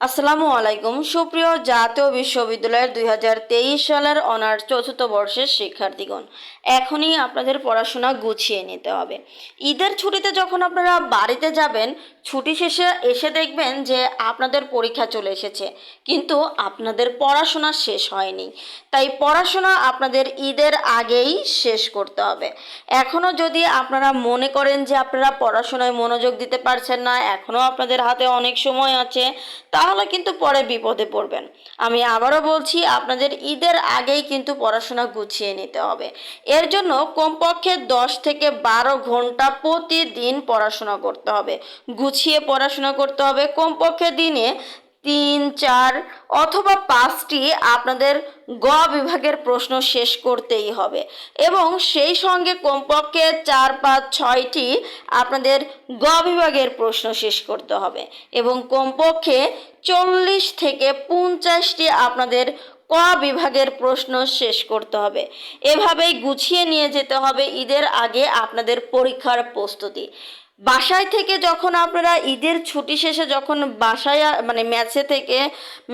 আসসালামু আলাইকুম। সুপ্রিয় জাতীয় বিশ্ববিদ্যালয়ের দুই হাজার তেইশ সালের অনার্স চতুর্থ বর্ষের শিক্ষার্থীগণ, এখনই আপনাদের পড়াশোনা গুছিয়ে নিতে হবে। ঈদের ছুটিতে যখন আপনারা বাড়িতে যাবেন, ছুটি শেষে এসে দেখবেন যে আপনাদের পরীক্ষা চলে এসেছে, কিন্তু আপনাদের পড়াশোনা শেষ হয়নি। তাই পড়াশোনা আপনাদের ঈদের আগেই শেষ করতে হবে। এখনও যদি আপনারা মনে করেন যে আপনারা পড়াশোনায় মনোযোগ দিতে পারছেন না এখনও আপনাদের হাতে অনেক সময় আছে তাহলে কিন্তু পরে বিপদে পড়বেন। আমি আবারও বলছি, আপনাদের ঈদের আগেই কিন্তু পড়াশোনা গুছিয়ে নিতে হবে। এর জন্য কমপক্ষে দশ থেকে বারো ঘণ্টা প্রতিদিন পড়াশোনা করতে হবে। গুছিয়ে পড়াশোনা করতে হবে। কমপক্ষে দিনে তিন, চার অথবা পাঁচটি আপনাদের গ বিভাগের প্রশ্ন শেষ করতেই হবে। এবং সেই সঙ্গে কমপক্ষে চার, পাঁচ, ছয়টি আপনাদের গ বিভাগের প্রশ্ন শেষ করতে হবে। এবং কমপক্ষে চল্লিশ থেকে পঞ্চাশটি আপনাদের ক বিভাগের প্রশ্ন শেষ করতে হবে। এভাবেই গুছিয়ে নিয়ে যেতে হবে। ঈদের আগে আপনাদের পরীক্ষার প্রস্তুতি। বাসায় থেকে যখন আপনারা ঈদের ছুটি শেষে যখন বাসায় মানে ম্যাচে থেকে,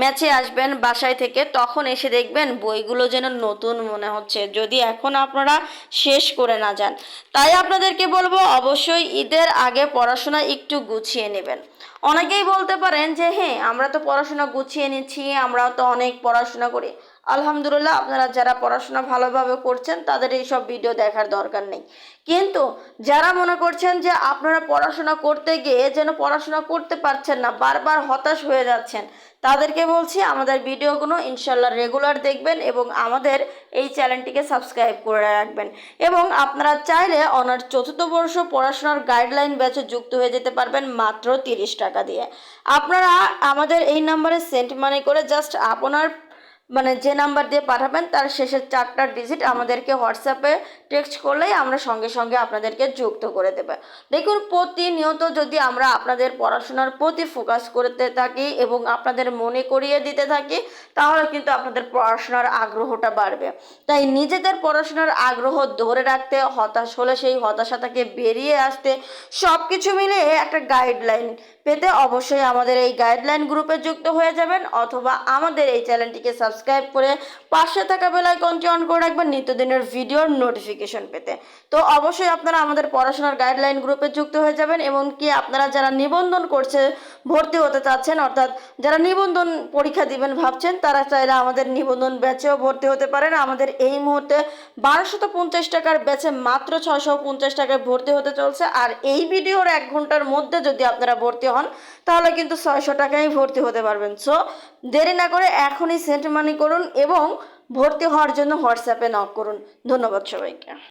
ম্যাচে আসবেন বাসায় থেকে, তখন এসে দেখবেন বইগুলো যেন নতুন মনে হচ্ছে। যদি এখন আপনারা শেষ করে না যান। তাই আপনাদেরকে বলব, অবশ্যই ঈদের আগে পড়াশোনা একটু গুছিয়ে নেবেন। অনেকেই বলতে পারেন যে হ্যাঁ আমরা তো পড়াশোনা গুছিয়ে নিচ্ছি আমরা তো অনেক পড়াশোনা করি। আলহামদুলিল্লাহ, আপনারা যারা পড়াশোনা ভালোভাবে করছেন, তাদের এই সব ভিডিও দেখার দরকার নেই। কিন্তু যারা মনে করছেন যে, আপনারা পড়াশোনা করতে গিয়ে যেন পড়াশোনা করতে পারছেন না, বারবার হতাশ হয়ে যাচ্ছেন। তাদেরকে বলছি, আমাদের ভিডিওগুলো ইনশাল্লাহ রেগুলার দেখবেন এবং আমাদের এই চ্যানেলটিকে সাবস্ক্রাইব করে রাখবেন। এবং আপনারা চাইলে অনার চতুর্থ বর্ষ পড়াশোনার গাইডলাইন ব্যাচে যুক্ত হয়ে যেতে পারবেন মাত্র তিরিশ টাকা দিয়ে। আপনারা আমাদের এই নাম্বারে সেন্ট মানি করে জাস্ট আপনার মানে যে নাম্বার দিয়ে পাঠাবেন, তার শেষের চারটা ডিজিট আমাদেরকে হোয়াটসঅ্যাপে টেক্সট করলেই আমরা সঙ্গে সঙ্গে আপনাদেরকে যুক্ত করে দেবে। দেখুন, প্রতিনিয়ত যদি আমরা আপনাদের পড়াশোনার প্রতি ফোকাস করতে থাকি এবং আপনাদের মনে করিয়ে দিতে থাকি, তাহলে কিন্তু আপনাদের পড়াশোনার আগ্রহটা বাড়বে। তাই নিজেদের পড়াশোনার আগ্রহ ধরে রাখতে, হতাশ হলে সেই হতাশা থেকে বেরিয়ে আসতে সব কিছু মিলিয়ে একটা গাইডলাইন পেতে অবশ্যই আমাদের এই গাইডলাইন গ্রুপে যুক্ত হয়ে যাবেন অথবা আমাদের এই চ্যানেলটিকে সাবস্ক্রাইব করে পাশে থাকা বেল আইকনটি অন করে রাখবেন নিত্যদিনের ভিডিওর নোটিফিকেশন পেতে। তো অবশ্যই আপনারা আমাদের পড়াশোনার গাইডলাইন গ্রুপে যুক্ত হয়ে যাবেন এবং কি আপনারা যারা নিবন্ধন করছে, ভর্তি হতে চাচ্ছেন, অর্থাৎ যারা নিবন্ধন পরীক্ষা দিবেন ভাবছেন, তারা চাইলে আমাদের নিবন্ধন ব্যাচেও ভর্তি হতে পারেন। আমাদের এই মুহূর্তে বারোশত পঞ্চাশ টাকার ব্যাচে মাত্র ছয়শো পঞ্চাশ টাকায় ভর্তি হতে চলছে, আর এই ভিডিওর এক ঘণ্টার মধ্যে যদি আপনারা ভর্তি হন, তাহলে কিন্তু ছয়শো টাকায় ভর্তি হতে পারবেন। সো দেরি না করে এখনই সেন্ট মানি করুন এবং ভর্তি হওয়ার জন্য হোয়াটসঅ্যাপে নক করুন। ধন্যবাদ সবাইকে।